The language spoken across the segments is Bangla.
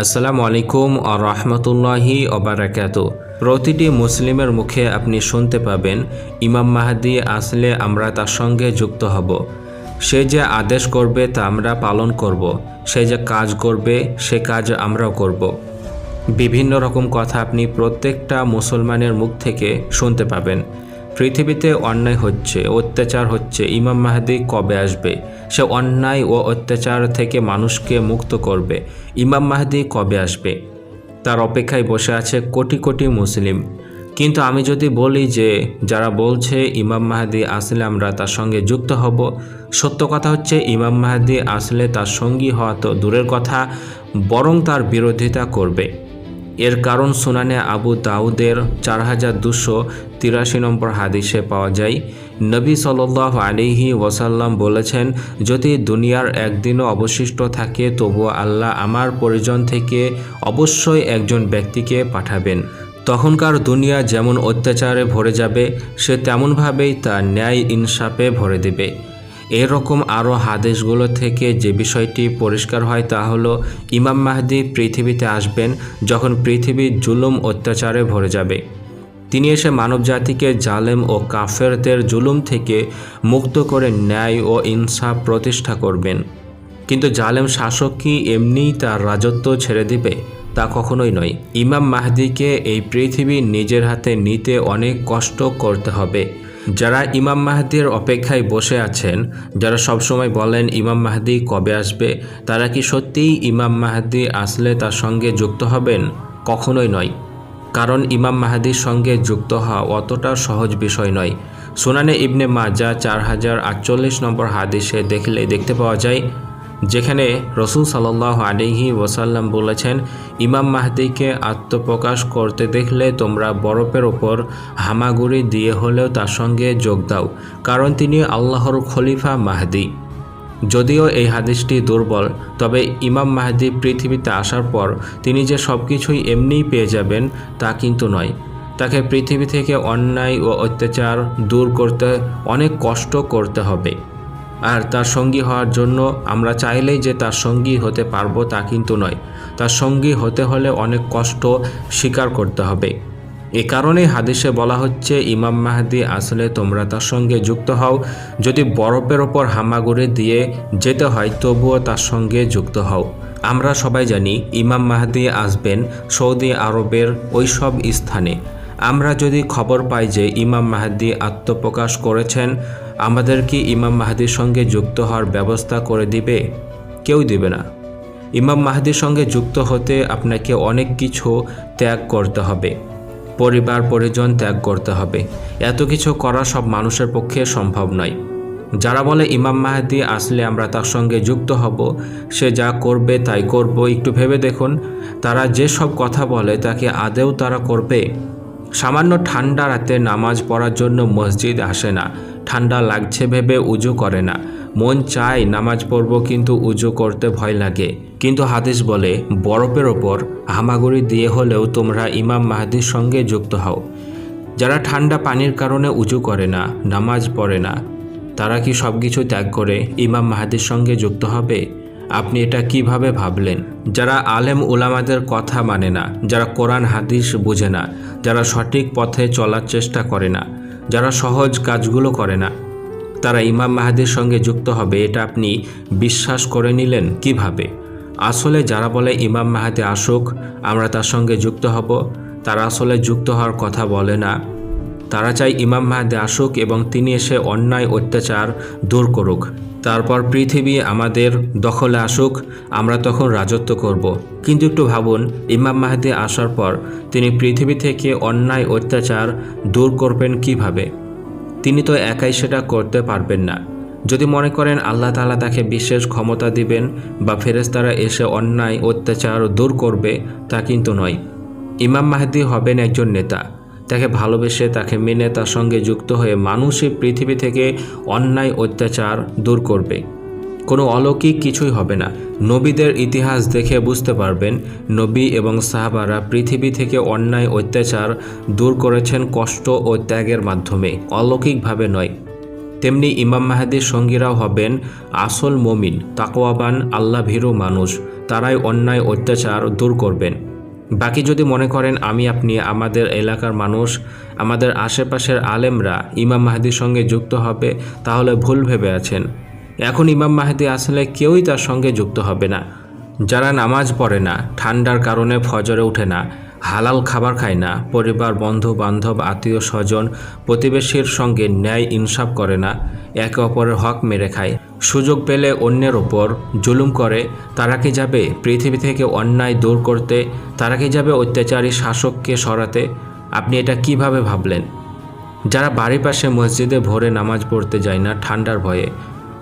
আসসালামু আলাইকুম আ রহমতুল্লাহি অবারাকাত প্রতিটি মুসলিমের মুখে আপনি শুনতে পাবেন, ইমাম মাহাদি আসলে আমরা তার সঙ্গে যুক্ত হব। সে যে আদেশ করবে তা আমরা পালন করব, সে যে কাজ করবে, সে কাজ আমরাও করব। বিভিন্ন রকম কথা আপনি প্রত্যেকটা মুসলমানের মুখ থেকে শুনতে পাবেন। পৃথিবীতে অন্যায় হচ্ছে, অত্যাচার হচ্ছে, ইমাম মাহাদি কবে আসবে? সে অন্যায় ও অত্যাচার থেকে মানুষকে মুক্ত করবে। ইমাম মাহাদি কবে আসবে? তার অপেক্ষায় বসে আছে কোটি কোটি মুসলিম। কিন্তু আমি যদি বলি যে, যারা বলছে ইমাম মাহাদি আসলে আমরা তার সঙ্গে যুক্ত হব, সত্য কথা হচ্ছে ইমাম মাহাদি আসলে তার সঙ্গী হওয়া তো দূরের কথা, বরং তার বিরোধিতা করবে। এর কারণ সুনানে আবু দাউদের চার হাজার দুশো তিরাশি নম্বর হাদিসে পাওয়া যায়। নবী সাল্লাহ আলিহি ওয়াসাল্লাম বলেছেন, যদি দুনিয়ার একদিনও অবশিষ্ট থাকে, তবুও আল্লাহ আমার পরিজন থেকে অবশ্যই একজন ব্যক্তিকে পাঠাবেন। তখনকার দুনিয়া যেমন অত্যাচারে ভরে যাবে, সে তেমনভাবেই তা ন্যায় ইনসাফে ভরে দেবে। এরকম আরও হাদিসগুলো থেকে যে বিষয়টি পরিষ্কার হয় তা হলো, ইমাম মাহদি পৃথিবীতে আসবেন যখন পৃথিবী জুলুম অত্যাচারে ভরে যাবে। তিনি এসে মানবজাতিকে জালেম ও কাফেরদের জুলুম থেকে মুক্ত করে ন্যায় ও ইনসাফ প্রতিষ্ঠা করবেন। কিন্তু জালেম শাসক কি এমনিই তার রাজত্ব ছেড়ে দিবে? তা কখনোই নয়। ইমাম মাহদিকে এই পৃথিবী নিজের হাতে নিতে অনেক কষ্ট করতে হবে। যারা ইমাম মাহাদির অপেক্ষায় বসে আছেন, যারা সবসময় বলেন ইমাম মাহাদি কবে আসবে, তারা কি সত্যিই ইমাম মাহাদি আসলে তার সঙ্গে যুক্ত হবেন? কখনোই নয়। কারণ ইমাম মাহাদির সঙ্গে যুক্ত হওয়া অতটা সহজ বিষয় নয়। সোনানে ইবনে মাজা চার হাজার আটচল্লিশ নম্বর হাদিসে দেখলে, দেখতে পাওয়া যায় যেখানে রসুল সাল্লাহ আলিহি ওসাল্লাম বলেছেন, ইমাম মাহদিকে আত্মপ্রকাশ করতে দেখলে তোমরা বরফের ওপর হামাগুড়ি দিয়ে হলেও তার সঙ্গে যোগ দাও, কারণ তিনি আল্লাহর খলিফা মাহদি। যদিও এই হাদিসটি দুর্বল, তবে ইমাম মাহদি পৃথিবীতে আসার পর তিনি যে সব কিছুই এমনিই পেয়ে যাবেন তা কিন্তু নয়। তাকে পৃথিবী থেকে অন্যায় ও অত্যাচার দূর করতে অনেক কষ্ট করতে হবে। আর তার সঙ্গী হওয়ার জন্য আমরা চাইলেই যে তার সঙ্গী হতে পারব তা কিন্তু নয়। তার সঙ্গী হতে হলে অনেক কষ্ট স্বীকার করতে হবে। এ কারণেই হাদিসে বলা হচ্ছে, ইমাম মাহাদি আসলে তোমরা তার সঙ্গে যুক্ত হও। যদি বরফের ওপর হামাগুড়ি দিয়ে যেতে হয়, তবুও তার সঙ্গে যুক্ত হও। আমরা সবাই জানি, ইমাম মাহাদি আসবেন সৌদি আরবের ওই সব স্থানে। আমরা যদি খবর পাই যে ইমাম মাহাদি আত্মপ্রকাশ করেছেন আমাদের কি ইমাম মাহাদির সঙ্গে যুক্ত হওয়ার ব্যবস্থা করে দিবে? কেউ দিবে না। ইমাম মাহাদির সঙ্গে যুক্ত হতে আপনাকে অনেক কিছু ত্যাগ করতে হবে। পরিবার, পরিজন ত্যাগ করতে হবে। এত কিছু করা সব মানুষের পক্ষে সম্ভব নয়। যারা বলে ইমাম মাহাদি আসলে আমরা তার সঙ্গে যুক্ত হব, সে যা করবে তাই করব, একটু ভেবে দেখুন। তারা যে সব কথা বলে তাকে আদেও তারা করবে। সামান্য ঠান্ডা রাতে নামাজ পড়ার জন্য মসজিদ আসে না। ঠান্ডা লাগছে ভেবে উজু করে না। মন চায় নামাজ পড়ব কিন্তু উজু করতে ভয় লাগে। কিন্তু হাদিস বলে, বরফের ওপর হামাগুড়ি দিয়ে হলেও তোমরা ইমাম মাহাদির সঙ্গে যুক্ত হও। যারা ঠান্ডা পানির কারণে উজু করে না, নামাজ পড়ে না, তারা কি সব কিছু ত্যাগ করে ইমাম মাহাদির সঙ্গে যুক্ত হবে? আপনি এটা কীভাবে ভাবলেন? যারা আলেম উলামাদের কথা মানে না, যারা কোরআন, হাদিস বুঝে না, যারা সঠিক পথে চলার চেষ্টা করে না যারা সহজ কাজগুলো করে না। তারা ইমাম মাহাদির সঙ্গে যুক্ত হবে, এটা আপনি বিশ্বাস করে নিলেন কীভাবে? আসলে যারা বলে ইমাম মাহাদি আসুক, আমরা তার সঙ্গে যুক্ত হব, তারা আসলে যুক্ত হওয়ার কথা বলে না। তারা চাই ইমাম মাহাদি আসুক এবং তিনি এসে অন্যায় অত্যাচার দূর করুক। তারপর পৃথিবী আমাদের দখলে আসুক, আমরা তখন রাজত্ব করব। কিন্তু একটু ভাবুন, ইমাম মাহাদি আসার পর তিনি পৃথিবী থেকে অন্যায় অত্যাচার দূর করবেন কীভাবে? তিনি তো একাই সেটা করতে পারবেন না। যদি মনে করেন আল্লাহ তালা তাকে বিশেষ ক্ষমতা দিবেন বা ফেরেস্তারা এসে অন্যায় অত্যাচার দূর করবে, তা কিন্তু নয়। ইমাম মাহাদি হবেন একজন নেতা। তাকে ভালোবেসে, তাকে মেনে, তার সঙ্গে যুক্ত হয়ে মানুষই পৃথিবী থেকে অন্যায়, অত্যাচার দূর করবে। কোনো অলৌকিক কিছুই হবে না। নবীদের ইতিহাস দেখে বুঝতে পারবেন, নবী এবং সাহাবারা পৃথিবী থেকে অন্যায়, অত্যাচার দূর করেছেন কষ্ট ও ত্যাগের মাধ্যমে, অলৌকিকভাবে নয়। তেমনি ইমাম মাহাদির সঙ্গীরাও হবেন আসল মমিন তাকোয়াবান আল্লাহ ভীরু মানুষ। তারাই অন্যায়, অত্যাচার দূর করবেন। বাকি যদি মনে করেন আমি, আপনি, আমাদের এলাকার মানুষ, আমাদের আশেপাশের আলেমরা ইমাম মাহাদির সঙ্গে যুক্ত হবে, তাহলে ভুল ভেবে আছেন। এখন ইমাম মাহাদি আসলে কেউই তার সঙ্গে যুক্ত হবে না। যারা নামাজ পড়ে না, ঠান্ডার কারণে ফজরে ওঠে না, হালাল খাবার খায় না, পরিবার বন্ধু বান্ধব আত্মীয় স্বজন প্রতিবেশীর সঙ্গে ন্যায় ইনসাফ করে না, একে অপরের হক মেরে খায়। সুযোগ পেলে অন্যের ওপর জুলুম করে, তারা কি যাবে পৃথিবী থেকে অন্যায় দূর করতে, তারা কি যাবে অত্যাচারী শাসককে সরাতে? আপনি এটা কীভাবে ভাবলেন? যারা বাড়ির পাশে মসজিদে ভোরে নামাজ পড়তে যায় না ঠান্ডার ভয়ে,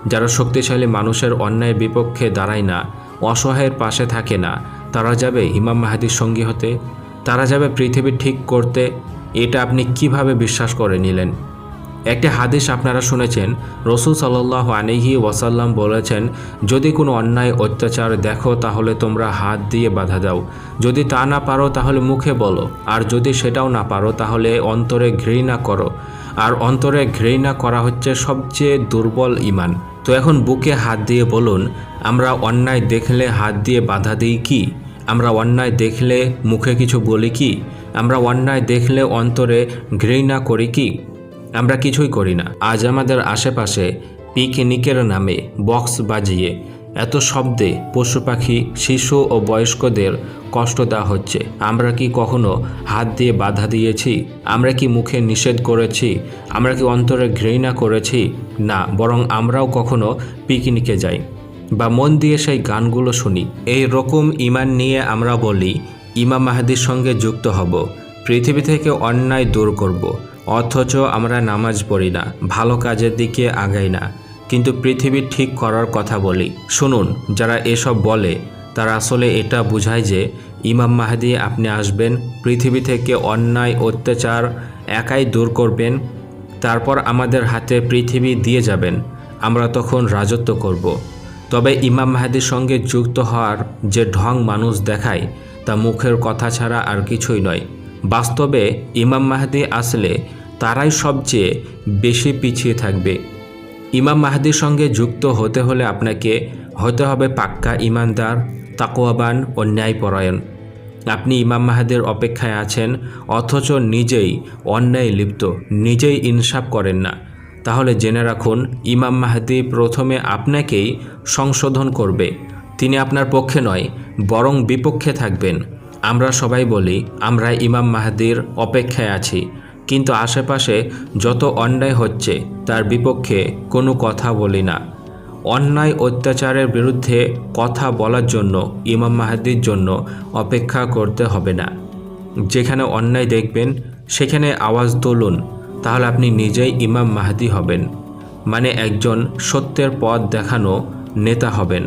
যারা শক্তিশালী মানুষের অন্যায় বিপক্ষে দাঁড়ায় না, অসহায়ের পাশে থাকে না, তারা যাবে ইমাম মাহাদির সঙ্গী হতে? তারা যাবে পৃথিবী ঠিক করতে? এটা আপনি কীভাবে বিশ্বাস করে নিলেন? একটি হাদিস আপনারা শুনেছেন, রসুল সাল্লাহ আনিহি ওয়াসাল্লাম বলেছেন, যদি কোনো অন্যায় অত্যাচার দেখো, তাহলে তোমরা হাত দিয়ে বাধা দাও। যদি তা না পারো, তাহলে মুখে বলো। আর যদি সেটাও না পারো, তাহলে অন্তরে ঘৃণা করো। আর অন্তরে ঘৃণা করা হচ্ছে সবচেয়ে দুর্বল ইমান। তো এখন বুকে হাত দিয়ে বলুন, আমরা অন্যায় দেখলে হাত দিয়ে বাধা দিই কি? আমরা অন্যায় দেখলে মুখে কিছু বলি কি? আমরা অন্যায় দেখলে অন্তরে ঘৃণা করি কি? আমরা কিছুই করি না। আজ আমাদের আশেপাশে পিকনিকের নামে বক্স বাজিয়ে এত শব্দে পশু পাখি, শিশু ও বয়স্কদের কষ্ট দেওয়া হচ্ছে। আমরা কি কখনো হাত দিয়ে বাধা দিয়েছি? আমরা কি মুখে নিষেধ করেছি? আমরা কি অন্তরে ঘৃণা করেছি? না, বরং আমরাও কখনো পিকনিকে যাই বা মন দিয়ে সেই গানগুলো শুনি। এই রকম ইমান নিয়ে আমরা বলি, ইমাম মাহাদির সঙ্গে যুক্ত হব, পৃথিবী থেকে অন্যায় দূর করব। অথচ আমরা নামাজ পড়ি না, ভালো কাজের দিকে আগাই না। কিন্তু পৃথিবী ঠিক করার কথা বলি। শুনুন, যারা এসব বলে, তারা আসলে এটা বোঝায় যে ইমাম মাহাদি আপনি আসবেন, পৃথিবী থেকে অন্যায়, অত্যাচার একাই দূর করবেন, তারপর আমাদের হাতে পৃথিবী দিয়ে যাবেন, আমরা তখন রাজত্ব করব। তবে ইমাম মাহাদির সঙ্গে যুক্ত হওয়ার যে ঢং মানুষ দেখায়, তা মুখের কথা ছাড়া আর কিছুই নয়। বাস্তবে ইমাম মাহাদি আসলে তারাই সবচেয়ে বেশি পিছিয়ে থাকবে। ইমাম মাহাদির সঙ্গে যুক্ত হতে হলে আপনাকে হতে হবে পাক্কা ইমানদার তাকোয়াবান ও ন্যায়পরায়ণ। আপনি ইমাম মাহাদের অপেক্ষায় আছেন, অথচ নিজেই অন্যায় লিপ্ত, নিজেই ইনসাফ করেন না। তাহলে জেনে রাখুন, ইমাম মাহাদি প্রথমে আপনাকেই সংশোধন করবে। তিনি আপনার পক্ষে নয়, বরং বিপক্ষে থাকবেন। আমরা সবাই বলি, আমরা ইমাম মাহাদির অপেক্ষায় আছি। কিন্তু আশেপাশে যত অন্যায় হচ্ছে, তার বিপক্ষে কোনো কথা বলি না। অন্যায় অত্যাচারের বিরুদ্ধে কথা বলার জন্য, ইমাম মাহাদির জন্য অপেক্ষা করতে হবে না। যেখানে অন্যায় দেখবেন, সেখানে আওয়াজ তুলুন, তাহলে আপনি নিজেই ইমাম মাহাদি হবেন। মানে একজন সত্যের পথ দেখানো নেতা হবেন।